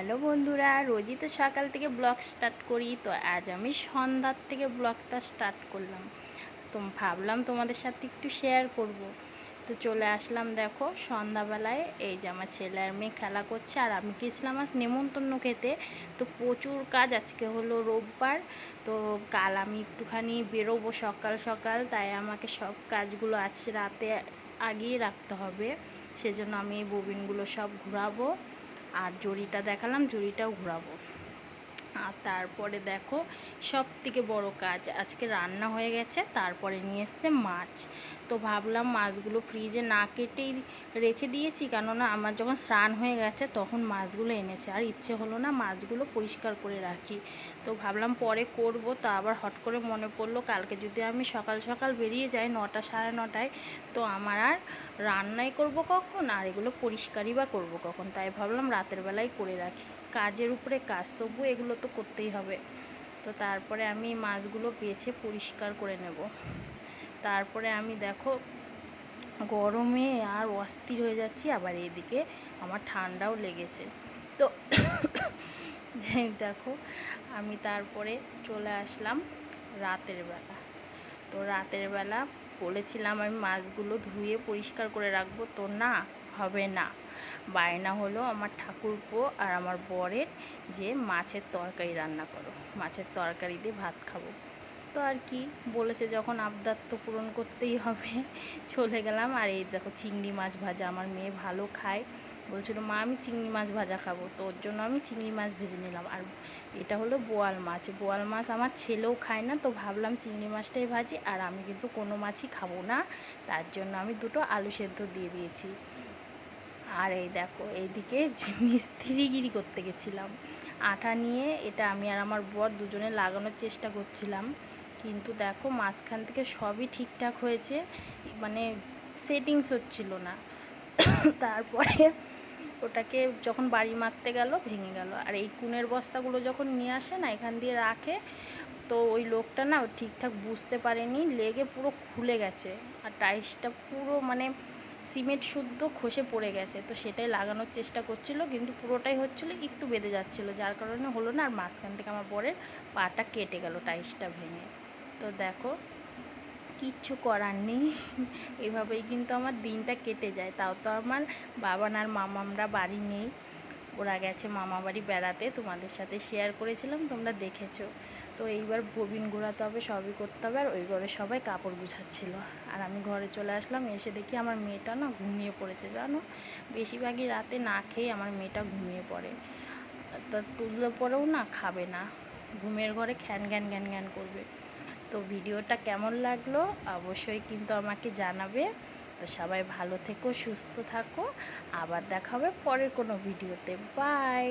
Hello বন্ধুরা, রোজই তো সকাল থেকে ব্লগ স্টার্ট করি, তো আজ আমি সন্ধ্যার থেকে ব্লগটা স্টার্ট করলাম। তো ভাবলাম তোমাদের সাথে একটু শেয়ার করব। তো চলে আসলাম দেখো, সন্ধ্যাবেলায় এই যে আমার ছেলে আর মেয়ে খেলা করছে, আর আমি গেছিলাম আজ নেমন্তন্ন খেতে। তো প্রচুর কাজ, আজকে হলো রোববার, তো কাল আমি একটুখানি বেরোবো সকাল সকাল, তাই আমাকে সব কাজগুলো আজ রাতে আগিয়ে রাখতে হবে। সেজন্য আমি ববিনগুলো সব ঘোরাবো। আর জড়িটা দেখালাম, জড়িটাও ঘোরাবো। আর তারপরে দেখো সব থেকে বড়ো কাজ, আজকে রান্না হয়ে গেছে, তারপরে নিয়ে এসছে মাছ। তো ভাবলাম মাছগুলো ফ্রিজে না কেটেই রেখে দিয়েছি, কেননা আমার যখন স্নান হয়ে গেছে, তখন মাছগুলো এনেছে। আর ইচ্ছে হলো না মাছগুলো পরিষ্কার করে রাখি। তো ভাবলাম পরে করব, তা আবার হট করে মনে পড়ল, কালকে যদি আমি সকাল সকাল বেরিয়ে যাই, নটা সাড়ে নটায়, তো আমার আর রান্নাই করব কখন? আর এগুলো পরিষ্কারই বা করব কখন? তাই ভাবলাম রাতের বেলায় করে রাখি। কাজের উপরে কাজ তবু এগুলো তো করতেই হবে। তো তারপরে আমি মাছগুলো বেছে পরিষ্কার করে নেব। তারপরে আমি দেখো, গরমে আর অস্থির হয়ে যাচ্ছি, আবার এদিকে আমার ঠান্ডাও লেগেছে। তো দেখো, আমি তারপরে চলে আসলাম রাতের বেলা। তো রাতের বেলা বলেছিলাম আমি মাছগুলো ধুয়ে পরিষ্কার করে রাখব, তো না, হবে না। বায়না হলো আমার ঠাকুরপো আর আমার বরের যে মাছের তরকারি রান্না করো। মাছের তরকারি দিয়ে ভাত খাব। তো আর কি, বলেছে যখন আবদার তো পূরণ করতেই হবে। চলে গেলাম আর এই দেখো চিংড়ি মাছ ভাজা, আমার মেয়ে ভালো খায়। বলছিল, মা, আমি চিংড়ি মাছ ভাজা খাব তো ওর জন্য আমি চিংড়ি মাছ ভেজে নিলাম। আর এটা হলো বোয়াল মাছ। বোয়াল মাছ আমার ছেলেও খায় না, তো ভাবলাম চিংড়ি মাছটাই ভাজি, আর আমি কিন্তু কোনো মাছই খাব না। তার জন্য আমি দুটো আলু সেদ্ধ দিয়ে দিয়েছি। আর এই দেখো, এইদিকে মিস্ত্রিগিরি করতে গেছিলাম। আঠা নিয়ে এটা আমি আর আমার বর দুজনে লাগানোর চেষ্টা করছিলাম। কিন্তু দেখো, মাঝখান থেকে সবই ঠিকঠাক হয়েছে মানে সেটিংস হচ্ছিল না। তারপরে ওটাকে যখন বাড়ি মারতে গেল, ভেঙে গেল। আর এই কুনের বস্তাগুলো যখন নিয়ে আসে না, এখান দিয়ে রাখে, তো ওই লোকটা না ঠিকঠাক বুঝতে পারেনি, লেগে পুরো খুলে গেছে। আর টাইসটা পুরো মানে সিমেন্ট শুদ্ধ খসে পড়ে গেছে। তো সেটাই লাগানোর চেষ্টা করছিল, কিন্তু পুরোটাই হচ্ছিল, একটু বেঁধে যাচ্ছিল। যার কারণে হলো না, আর মাঝখান থেকে আমার বরের পাটা কেটে গেল টাইসটা ভেঙে। তো দেখো কিচ্ছু করার নেই। এভাবেই কিন্তু আমার দিনটা কেটে যায়। তাও তো আমার বাবান আর মামামরা বাড়ি নেই। ওরা গেছে মামা বাড়ি বেড়াতে। তোমাদের সাথে শেয়ার করেছিলাম, তোমরা দেখেছ। তো এইবার ববিন ঘোরাতে হবে, সবই করতে হবে। আর ওই ঘরে সবাই কাপড় গুছাচ্ছিল। আর আমি ঘরে চলে আসলাম, এসে দেখি আমার মেয়েটা না ঘুমিয়ে পড়েছে, জানো? বেশিরভাগই রাতে না খেয়ে আমার মেয়েটা ঘুমিয়ে পড়ে। তা তুললে পরেও না খাবে না। ঘুমের ঘরে খ্যান জ্ঞান জ্ঞান জ্ঞান করবে। তো ভিডিওটা কেমন লাগল অবশ্যই কিন্তু আমাকে জানাবে। তো সবাই ভালো থেকো, সুস্থ থাকো। আবার দেখা হবে পরের কোনো ভিডিওতে। বাই